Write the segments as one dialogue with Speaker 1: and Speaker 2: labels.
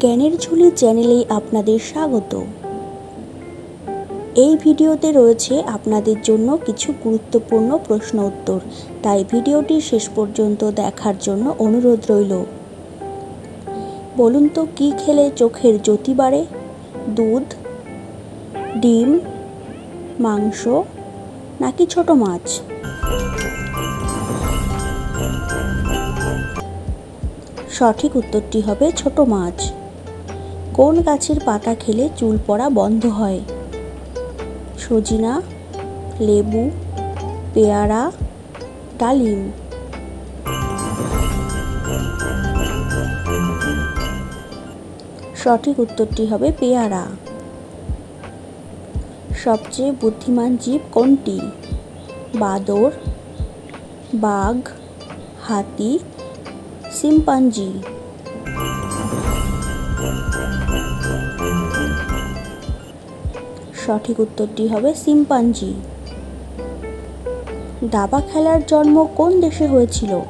Speaker 1: জ্ঞানের ঝুলি চ্যানেলে আপনাদের স্বাগত। এই ভিডিওতে রয়েছে আপনাদের জন্য কিছু গুরুত্বপূর্ণ প্রশ্ন উত্তর, তাই ভিডিওটি শেষ পর্যন্ত দেখার জন্য অনুরোধ রইল। বলুন তো, কী খেলে চোখের জ্যোতি বাড়ে? দুধ, ডিম, মাংস, নাকি ছোট মাছ? সঠিক উত্তরটি হবে ছোট মাছ। কোন গাছের পাতা খেলে চুল পড়া বন্ধ হয়? সজিনা, লেবু, পেয়ারা, ডালিম। সঠিক উত্তরটি হবে পেয়ারা। সবচেয়ে বুদ্ধিমান জীব কোনটি? বাদর, বাঘ, হাতি শিম্পাঞ্জি সঠিক উত্তরটি হবে সিম্পাঞ্জি। দাবা খেলার জন্ম কোন দেশে হয়েছিল?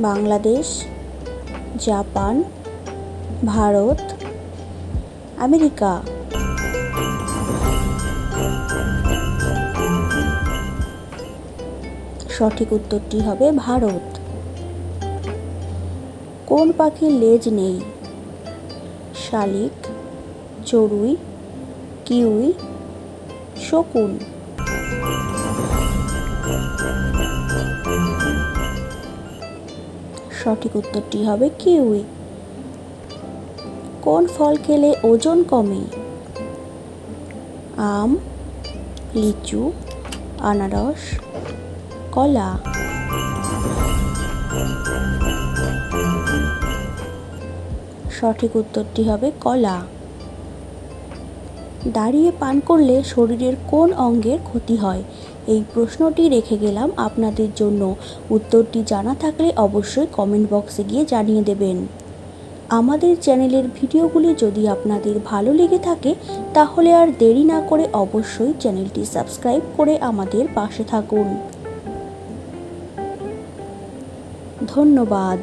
Speaker 1: Bangladesh, Japan, Bharat, America. সঠিক উত্তরটি হবে ভারত। কোন পাখির লেজ নেই? শালিক, চড়ুই কিউই শকুন। সঠিক উত্তরটি হবে কিউই। কোন ফল খেলে ওজন কমে? আম, লিচু, আনারস, কলা। সঠিক উত্তরটি হবে কলা। দাঁড়িয়ে পান করলে শরীরের কোন অঙ্গের ক্ষতি হয়? এই প্রশ্নটি রেখে গেলাম আপনাদের জন্য। উত্তরটি জানা থাকলে অবশ্যই কমেন্ট বক্সে গিয়ে জানিয়ে দেবেন। আমাদের চ্যানেলের ভিডিওগুলি যদি আপনাদের ভালো লেগে থাকে, তাহলে আর দেরি না করে অবশ্যই চ্যানেলটি সাবস্ক্রাইব করে আমাদের পাশে থাকুন। ধন্যবাদ।